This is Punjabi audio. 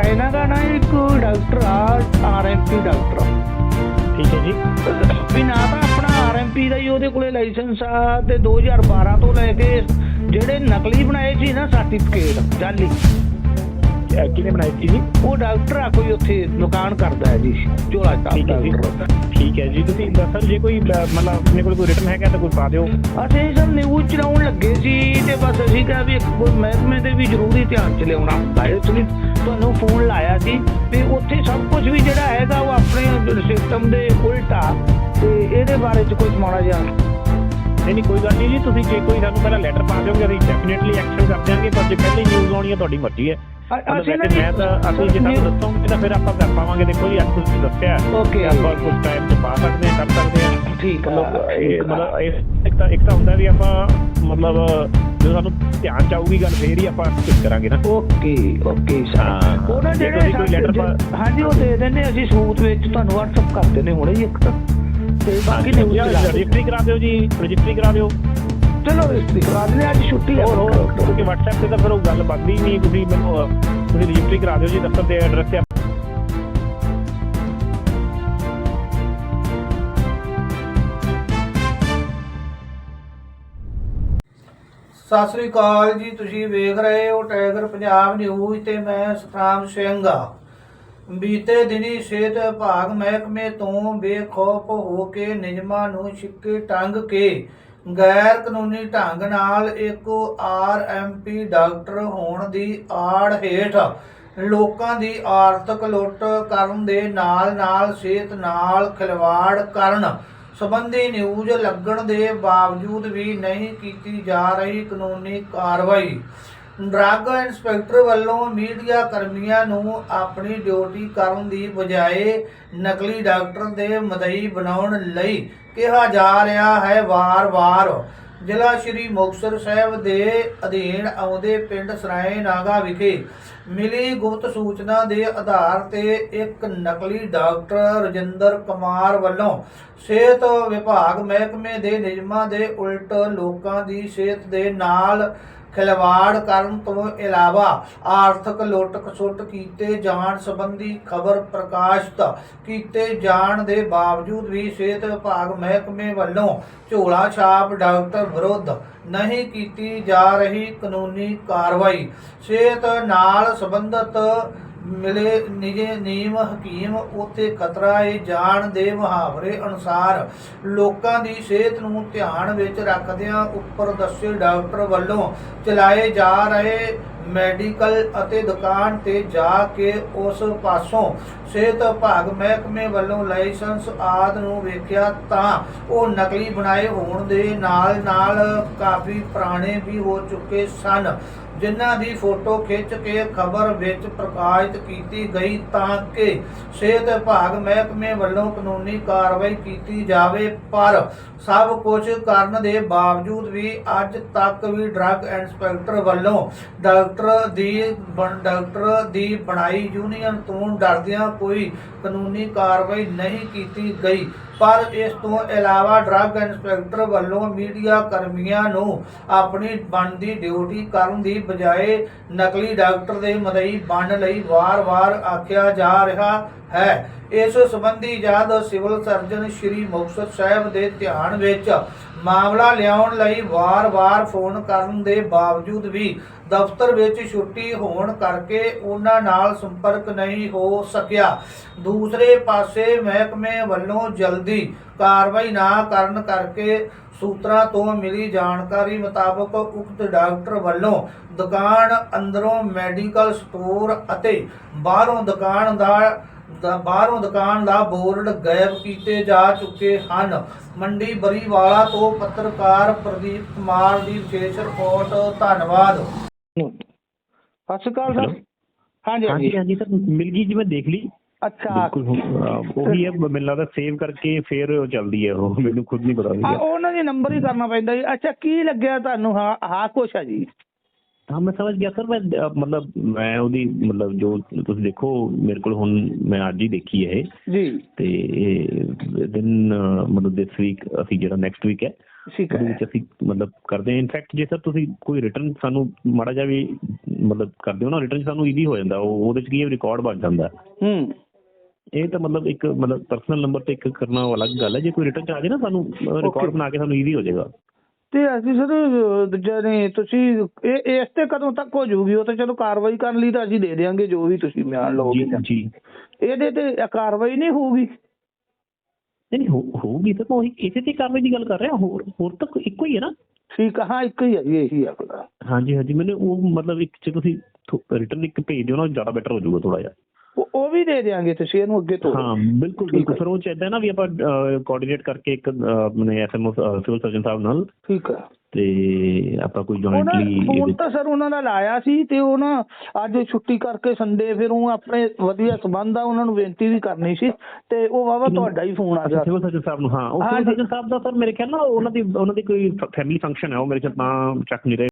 ਇਹਨਾਂ ਦਾ ਨਾ ਇੱਕ ਡਾਕਟਰ ਆ ਆਰਐਮਪੀ ਡਾਕਟਰ। ਠੀਕ ਹੈ ਜੀ। ਵੀ ਨਾ ਤਾਂ ਆਪਣਾ ਆਰਐਮਪੀ ਦਾ ਹੀ ਉਹਦੇ ਕੋਲੇ ਲਾਇਸੈਂਸ ਆ ਤੇ 2012 ਤੋਂ ਲੈ ਕੇ ਜਿਹੜੇ ਨਕਲੀ ਬਣਾਏ ਸੀ ਨਾ ਸਰਟੀਫਿਕੇਟ ਜਾਲੀ। ਕਿਹਨੇ ਬਣਾਈ ਸੀ। ਜੀ ਉਹ ਡਾਕਟਰ ਆ ਕੋਈ ਉੱਥੇ ਦੁਕਾਨ ਕਰਦਾ ਹੈ ਜੀ ਝੋਲਾ ਠੀਕ ਹੈ ਜੀ। ਠੀਕ ਹੈ ਜੀ ਤੁਸੀਂ ਦੱਸੋ ਜੇ ਕੋਈ ਮਤਲਬ ਆਪਣੇ ਕੋਲ ਕੋਈ ਰਿਟਨ ਹੈਗਾ ਤਾਂ ਕੋਈ ਪਾ ਦਿਓ। ਅਸੀਂ ਸਰ ਨਿਊਜ਼ ਚਲਾਉਣ ਲੱਗੇ ਸੀ ਤੇ ਬਸ ਅਸੀਂ ਕਿਹਾ ਵੀ ਕੋਈ ਮਹਿਕਮੇ ਦੇ ਵੀ ਜ਼ਰੂਰੀ ਧਿਆਨ ਚ ਲਿਆਉਣਾ। ਇਸ ਲਈ ਤੁਹਾਨੂੰ ਫੋਨ ਲਾਇਆ ਸੀ ਵੀ ਉੱਥੇ ਸਭ ਕੁਝ ਵੀ ਜਿਹੜਾ ਹੈਗਾ ਉਹ ਆਪਣੇ ਸਿਸਟਮ ਦੇ ਉਲਟਾ ਤੇ ਇਹਦੇ ਬਾਰੇ ਚ ਕੋਈ ਮਾੜਾ ਜਿਹਾ ਨਹੀਂ ਨਹੀਂ ਕੋਈ ਗੱਲ ਨਹੀਂ ਜੀ ਤੁਸੀਂ ਜੇ ਕੋਈ ਸਾਨੂੰ ਪਹਿਲਾਂ ਲੈਟਰ ਪਾ ਦਿਓਗੇ ਅਸੀਂ ਡੈਫੀਨਿਟਲੀ ਐਕਸ਼ਨ ਕਰ ਦਿਆਂਗੇ ਪਰ ਜੇ ਪਹਿਲੇ ਨਿਊਜ਼ ਆਉਣੀ ਹੈ ਤੁਹਾਡੀ ਮਰਜ਼ੀ ਹੈ। ਅਸੀਂ ਨਾ ਮੈਂ ਤਾਂ ਅਸੀਂ ਜੇ ਤੁਹਾਨੂੰ ਦੱਸੋਗੇ ਤਾਂ ਫਿਰ ਆਪਾਂ ਕਰ ਪਾਵਾਂਗੇ। ਦੇਖੋ ਜੀ ਅੱਜ ਤੁਸੀਂ ਦੱਸਿਆ। Okay. ਆਪਾਂ ਕੁਝ ਟਾਈਮ ਤੇ ਪਾ ਸਕਦੇ ਹਾਂ ਕਰ ਸਕਦੇ ਹਾਂ। ਠੀਕ ਮਤਲਬ ਇਹ ਮਤਲਬ ਇਹ ਇੱਕ ਤਾਂ ਇੱਕ ਤਾਂ ਹੁੰਦਾ ਵੀ ਆਪਾਂ ਮਤਲਬ ਜਦੋਂ ਸਾਨੂੰ ਧਿਆਨ ਚ ਆਊਗੀ ਗੱਲ ਫੇਰ ਹੀ ਆਪਾਂ ਕੁਝ ਕਰਾਂਗੇ ਨਾ। Okay okay sir. ਹਾਂ। ਉਹਨਾਂ ਜੇ ਜਿਹੜੇ ਕੋਈ ਪਾ- ਹਾਂਜੀ ਉਹ ਦੇ ਦਿੰਦੇ ਅਸੀਂ ਸੂਤ ਵਿੱਚ ਤੁਹਾਨੂੰ WhatsApp ਕਰ ਦਿੰਦੇ ਹੁਣੇ ਹੀ ਇੱਕ ਤਾਂ। ਤੇ ਬਾਕੀ ਨਿਊਜ਼ ਚਲਾ ਦਿਓ। ਰਜਿਸਟਰੀ ਕਰਾ ਦਿਓ ਜੀ ਰਜਿਸਟਰੀ ਕਰਾ ਦਿਓ। ਚਲੋ ਰਜਿਸਟਰੀ ਕਰਾ ਦਿੰਦੇ ਹਾਂ, ਅੱਜ ਛੁੱਟੀ ਹੈ ਹੋਰ ਹੋਰ ਕਿਉਂਕਿ WhatsApp ਤੇ ਤਾਂ ਫਿਰ ਉਹ ਗੱਲ ਬਣਦੀ ਨਹੀਂ ਤੁਸੀਂ ਮੈਨੂੰ ਅਹ, ਤੁਸੀਂ ਰਜਿਸਟਰੀ ਕਰਾ ਦਿਓ ਜੀ ਦਫ਼ਤਰ ਦੇ ਐਡਰੈਸ ਤੇ ਸਤਿ ਸ੍ਰੀ ਅਕਾਲ ਜੀ ਤੁਸੀਂ ਵੇਖ ਰਹੇ ਹੋ ਟਾਈਗਰ ਪੰਜਾਬ ਨਿਊਜ਼ ਤੇ ਮੈਂ ਸਤਨਾਮ ਸਿੰਘ ਆ। ਬੀਤੇ ਦਿਨੀ ਸਿਹਤ ਵਿਭਾਗ ਮਹਿਕਮੇ ਤੋਂ ਬੇਖੌਫ ਹੋ ਕੇ ਨਿਯਮਾਂ ਨੂੰ ਛਿੱਕੇ ਟੰਗ ਕੇ ਗੈਰ ਕਾਨੂੰਨੀ ਢੰਗ ਨਾਲ ਇੱਕ ਆਰਐਮਪੀ ਡਾਕਟਰ ਹੋਣ ਦੀ ਆੜ ਹੇਠ ਲੋਕਾਂ ਦੀ ਆਰਥਿਕ ਲੁੱਟ ਕਰਨ ਦੇ ਨਾਲ ਨਾਲ ਸਿਹਤ ਨਾਲ ਖਿਲਵਾੜ ਕਰਨ ਸੰਬੰਧੀ ਨਿਊਜ਼ ਲੱਗਣ ਦੇ ਬਾਵਜੂਦ ਵੀ ਨਹੀਂ ਕੀਤੀ ਜਾ ਰਹੀ ਕਾਨੂੰਨੀ ਕਾਰਵਾਈ। ਡਰੱਗ ਇੰਸਪੈਕਟਰ ਵੱਲੋਂ ਮੀਡੀਆ ਕਰਮੀਆਂ ਨੂੰ ਆਪਣੀ ਡਿਊਟੀ ਕਰਨ ਦੀ ਬਜਾਏ ਨਕਲੀ ਡਾਕਟਰ ਦੇ ਮਦਈ ਬਣਾਉਣ ਲਈ ਕਿਹਾ ਜਾ ਰਿਹਾ ਹੈ ਵਾਰ-ਵਾਰ। ਜ਼ਿਲ੍ਹਾ ਸ਼੍ਰੀ ਮੁਕਤਸਰ ਸਾਹਿਬ ਦੇ ਅਧੀਨ ਆਉਂਦੇ ਪਿੰਡ ਸਰਾਏ ਨਾਗਾ ਵਿਖੇ ਮਿਲੀ ਗੁਪਤ ਸੂਚਨਾ ਦੇ ਆਧਾਰ ਤੇ ਇੱਕ ਨਕਲੀ ਡਾਕਟਰ ਰਜਿੰਦਰ ਕੁਮਾਰ ਵੱਲੋਂ ਸਿਹਤ ਵਿਭਾਗ ਮਹਿਕਮੇ ਦੇ ਨਿਯਮਾਂ ਦੇ ਉਲਟ ਲੋਕਾਂ ਦੀ ਸਿਹਤ ਦੇ ਨਾਲ ਖਿਲਵਾੜ ਕਰਨ ਤੋਂ ਇਲਾਵਾ ਆਰਥਿਕ ਲੁੱਟ ਖਸੁੱਟ ਕੀਤੇ ਜਾਣ ਸੰਬੰਧੀ ਖਬਰ ਪ੍ਰਕਾਸ਼ਿਤ ਕੀਤੇ ਜਾਣ ਦੇ ਬਾਵਜੂਦ ਵੀ ਸਿਹਤ ਵਿਭਾਗ ਮਹਿਕਮੇ ਵੱਲੋਂ ਝੋਲਾ ਛਾਪ ਡਾਕਟਰ ਵਿਰੁੱਧ ਨਹੀਂ ਕੀਤੀ ਜਾ ਰਹੀ ਕਾਨੂੰਨੀ ਕਾਰਵਾਈ। ਸਿਹਤ ਨਾਲ ਸੰਬੰਧਿਤ ਮਿਲੇ ਨਿਜੇ ਨੀਮ ਹਕੀਮ, ਉਥੇ ਖਤਰਾ ਏ ਜਾਣ ਦੇ ਮੁਹਾਵਰੇ ਅਨੁਸਾਰ ਲੋਕਾਂ ਦੀ ਸਿਹਤ ਨੂੰ ਧਿਆਨ ਵਿੱਚ ਰੱਖਦਿਆਂ ਉੱਪਰ ਦੱਸੇ ਡਾਕਟਰ ਵੱਲੋਂ ਚਲਾਏ ਜਾ ਰਹੇ ਮੈਡੀਕਲ ਅਤੇ ਦੁਕਾਨ ਤੇ ਜਾ ਕੇ ਉਸ ਪਾਸੋਂ ਸਿਹਤ ਵਿਭਾਗ ਮਹਿਕਮੇ ਵੱਲੋਂ ਲਾਇਸੈਂਸ ਆਦ ਨੂੰ ਵੇਖਿਆ ਤਾਂ ਉਹ ਨਕਲੀ ਬਣਾਏ ਹੋਣ ਦੇ ਨਾਲ ਨਾਲ ਕਾਫੀ ਪੁਰਾਣੇ ਵੀ ਹੋ ਚੁੱਕੇ ਸਨ। ਜਿਨ੍ਹਾਂ ਦੀ ਫੋਟੋ ਖਿੱਚ ਕੇ ਖਬਰ ਵਿੱਚ ਪ੍ਰਕਾਸ਼ਿਤ ਕੀਤੀ ਗਈ ਤਾਂ ਕਿ ਸਿਹਤ ਵਿਭਾਗ ਮਹਿਕਮੇ ਵੱਲੋਂ ਕਾਨੂੰਨੀ ਕਾਰਵਾਈ ਕੀਤੀ ਜਾਵੇ, ਪਰ ਸਭ ਕੁਝ ਕਰਨ ਦੇ ਬਾਵਜੂਦ ਵੀ ਅੱਜ ਤੱਕ ਵੀ ਡਰੱਗ ਇੰਸਪੈਕਟਰ ਵੱਲੋਂ ਡਾਕਟਰ ਦੀ ਬਣ- ਡਾਕਟਰ ਦੀ ਬਣਾਈ ਯੂਨੀਅਨ ਤੋਂ ਡਰਦਿਆਂ ਕੋਈ ਕਾਨੂੰਨੀ ਕਾਰਵਾਈ ਨਹੀਂ ਕੀਤੀ ਗਈ। ਪਰ ਇਸ ਤੋਂ ਇਲਾਵਾ ਡਰੱਗ ਇੰਸਪੈਕਟਰ ਵੱਲੋਂ ਮੀਡੀਆ ਕਰਮੀਆਂ ਨੂੰ ਆਪਣੀ ਬਣਦੀ ਡਿਊਟੀ ਕਰਨ ਦੀ ਬਜਾਏ ਨਕਲੀ ਡਾਕਟਰ ਦੇ ਮਦਈ ਬਣਨ ਲਈ ਵਾਰ-ਵਾਰ ਆਖਿਆ ਜਾ ਰਿਹਾ ਹੈ। ਇਸ ਸੰਬੰਧੀ ਜਦ ਸਿਵਲ ਸਰਜਨ ਸ਼੍ਰੀ ਮੁਕਤਸਰ ਸਾਹਿਬ ਦੇ ਧਿਆਨ ਵਿੱਚ ਮਾਮਲਾ ਲਿਆਉਣ ਲਈ ਵਾਰ-ਵਾਰ ਫੋਨ ਕਰਨ ਦੇ ਬਾਵਜੂਦ ਵੀ ਦਫ਼ਤਰ ਵਿੱਚ ਛੁੱਟੀ ਹੋਣ ਕਰਕੇ ਉਹਨਾਂ ਨਾਲ ਸੰਪਰਕ ਨਹੀਂ ਹੋ ਸਕਿਆ। ਦੂਸਰੇ ਪਾਸੇ ਮਹਿਕਮੇ ਵੱਲੋਂ ਜਲਦੀ ਕਾਰਵਾਈ ਨਾ ਕਰਨ ਕਰਕੇ ਸੂਤਰਾਂ ਤੋਂ ਮਿਲੀ ਜਾਣਕਾਰੀ ਮੁਤਾਬਕ ਉਕਤ ਡਾਕਟਰ ਵੱਲੋਂ ਦੁਕਾਨ ਅੰਦਰੋਂ ਮੈਡੀਕਲ ਸਟੋਰ ਅਤੇ ਬਾਹਰੋਂ ਦੁਕਾਨ ਦਾ ਦਾ, ਬਾਹਰੋਂ ਦੁਕਾਨ ਦਾ ਬੋਰਡ ਗਾਇਬ ਕੀਤੇ ਜਾ ਚੁੱਕੇ ਹਨ। ਮੰਡੀ ਬਰੀਵਾਲਾ ਤੋਂ ਪੱਤਰਕਾਰ ਪ੍ਰਦੀਪ ਕੁਮਾਰ ਦੀ ਵਿਸ਼ੇਸ਼ ਰਿਪੋਰਟ, ਧੰਨਵਾਦ। ਸਤਿ ਸ਼੍ਰੀ ਅਕਾਲ ਸਰ। Hello? ਹਾਂਜੀ ਹਾਂਜੀ। ਹਾਂਜੀ ਹਾਂਜੀ ਸਰ ਮਿਲ ਗਈ ਜੀ ਮੈਂ ਦੇਖ ਲਈ। ਅੱਛਾ। ਬਿਲਕੁਲ ਅਹ, ਉਹੀ ਹੈ ਮੈਨੂੰ ਲੱਗਦਾ ਸੇਵ ਕਰਕੇ ਫੇਰ ਉਹ ਚੱਲਦੀ ਹੈ ਉਹ ਮੈਨੂੰ ਖੁਦ ਨਹੀਂ ਪਤਾ ਆ ਸੀਗਾ ਉਹਨਾਂ ਦੀ ਨੰਬਰ ਹੀ ਕਰਨਾ ਪੈਂਦਾ ਜੀ। ਅੱਛਾ ਕੀ ਲੱਗਿਆ ਤੁਹਾਨੂੰ? ਹਾਂ ਹਾਂ ਕੁਛ ਆ ਜੀ। ਹਾਂ ਮੈਂ ਸਮਝ ਗਿਆ ਸਰ ਮੈਂ ਅਹ, ਮਤਲਬ ਮੈਂ ਉਹਦੀ ਮਤਲਬ ਜੋ ਤੁਸੀਂ ਦੇਖੋ ਮੇਰੇ ਕੋਲ ਹੁਣ ਮੈਂ ਅੱਜ ਹੀ ਦੇਖੀ ਹੈ ਇਹ। ਜੀ। ਤੇ ਦਿਨ ਮਤਲਬ ਦਿਸ ਵੀਕ ਅਸੀਂ ਜਿਹੜਾ ਨੈਕਸਟ ਵੀਕ ਹੈ ਠੀਕ ਉਹਦੇ ਹੈ ਵਿੱਚ ਅਸੀਂ ਮਤਲਬ ਕਰਦੇ ਹਾਂ। ਇਨਫੈਕਟ ਜੇ ਸਰ ਤੁਸੀਂ ਕੋਈ ਰਿਟਰਨ ਸਾਨੂੰ ਮਾੜਾ ਜਿਹਾ ਵੀ ਮਤਲਬ ਕਰਦੇ ਹੋ ਨਾ ਰਿਟਰਨ ਸਾਨੂੰ ਈਜ਼ੀ ਹੋ ਜਾਂਦਾ। ਉਹ ਉਹਦੇ ਚ ਕੀ ਰਿਕਾਰਡ ਬਣ ਜਾਂਦਾ। ਹੂੰ। ਇਹ ਤਾਂ ਮਤਲਬ ਇੱਕ ਮਤਲਬ ਪਰਸਨਲ ਨੰਬਰ ਤੇ ਇੱਕ ਕਰਨਾ ਉਹ ਅਲੱਗ ਗੱਲ ਹੈ। ਜੇ ਕੋਈ ਰਿਟਰਨ ਚ ਆ ਜਾਏ ਨਾ ਸਾਨੂੰ ਰਿਕਾਰਡ. ਬਣਾ ਕੇ ਸਾਨੂੰ ਈਜ਼ੀ ਹੋ ਜਾਏਗਾ। ਤੇ ਅਸੀਂ ਸਰ ਦੂਜਾ ਨੇ ਤੁਸੀਂ ਇਹ ਇਸ ਤੇ ਕਦੋਂ ਤੱਕ ਹੋ ਜਾਊਗੀ? ਉਹ ਤਾਂ ਚਲੋ ਕਾਰਵਾਈ ਕਰਨ ਲਈ ਤਾਂ ਅਸੀਂ ਦੇ ਦੇਵਾਂਗੇ ਜੋ ਵੀ ਤੁਸੀਂ ਬਿਆਨ ਲਓਗੇ। ਜੀ। ਜੀ ਇਹਦੇ ਤੇ ਕਾਰਵਾਈ ਨਹੀਂ ਹੋਊਗੀ? ਨਹੀਂ ਹੋਊਗੀ ਤਾਂ ਉਹੀ ਇਸੇ ਤੇ ਕਾਰਵਾਈ ਦੀ ਗੱਲ ਕਰ ਰਿਹਾ ਹੋਰ ਹੋਰ ਤਾਂ ਇੱਕੋ ਹੀ ਹੈ ਨਾ। ਠੀਕ ਆ ਹਾਂ ਇੱਕ ਹੀ ਹੈ ਜੀ ਇਹੀ ਆ ਆਪਣਾ ਹਾਂਜੀ ਹਾਂਜੀ ਮੈਨੂੰ ਉਹ ਮਤਲਬ ਇੱਕ ਚ ਤੁਸੀਂ ਰਿਟਰਨ ਇੱਕ ਭੇਜ ਦਿਓ ਨਾ ਜ਼ਿਆਦਾ ਬੈਟਰ ਹੋ ਜਾਊਗਾ ਥੋੜਾ ਜਿਹਾ। ਉਹ ਵੀ ਦੇ ਦੇਵਾਂਗੇ ਤੁਸੀਂ ਇਹਨੂੰ ਅੱਗੇ ਤੋਂ ਹਾਂ ਬਿਲਕੁਲ ਬਿਲਕੁਲ। ਹੈ। ਸਰ ਉਹ ਚ ਏਦਾਂ ਨਾ ਵੀ ਆਪਾਂ ਕੋਆਰਡੀਨੇਟ ਕਰਕੇ ਇੱਕ ਆਪਣੇ ਐਸਐਮਓ ਸਿਵਲ ਸਰਜਨ ਸਾਹਿਬ ਨਾਲ। ਠੀਕ ਆ ਤੇ ਆਪਾਂ ਕੋਈ ਜੁਆਇੰਟਲੀ ਫੋਨ ਤਾਂ ਸਰ ਉਹਨਾਂ ਦਾ ਲਾਇਆ ਸੀ ਤੇ ਉਹ ਨਾ ਅੱਜ ਛੁੱਟੀ ਕਰਕੇ ਸੰਡੇ ਫਿਰ ਉਹ ਆਪਣੇ ਵਧੀਆ ਸਬੰਧ ਆ ਉਹਨਾਂ ਨੂੰ ਬੇਨਤੀ ਵੀ ਕਰਨੀ ਸੀ। ਤੇ ਉਹ ਵਾਵਾ ਤੁਹਾਡਾ ਹੀ ਫੋਨ ਆ ਗਿਆ। ਸਿਵਲ ਸਰਜਨ ਸਾਹਿਬ ਨੂੰ ਹਾਂ। ਉਹ ਹਾਂ ਸਿਵਲ। ਸਰਜਨ ਸਾਹਿਬ ਦਾ ਸਰ ਮੇਰੇ ਖਿਆਲ ਨਾਲ ਉਹਨਾਂ ਦੀ ਉਹਨਾਂ ਦੀ ਕੋਈ ਫੈਮਿਲੀ ਫੰਕਸ਼ਨ ਹੈ ਉਹ ਮੇਰੇ ਖਿਆਲ ਤਾਂ ਚੱਕ ਨਹੀਂ ਰਹੇ।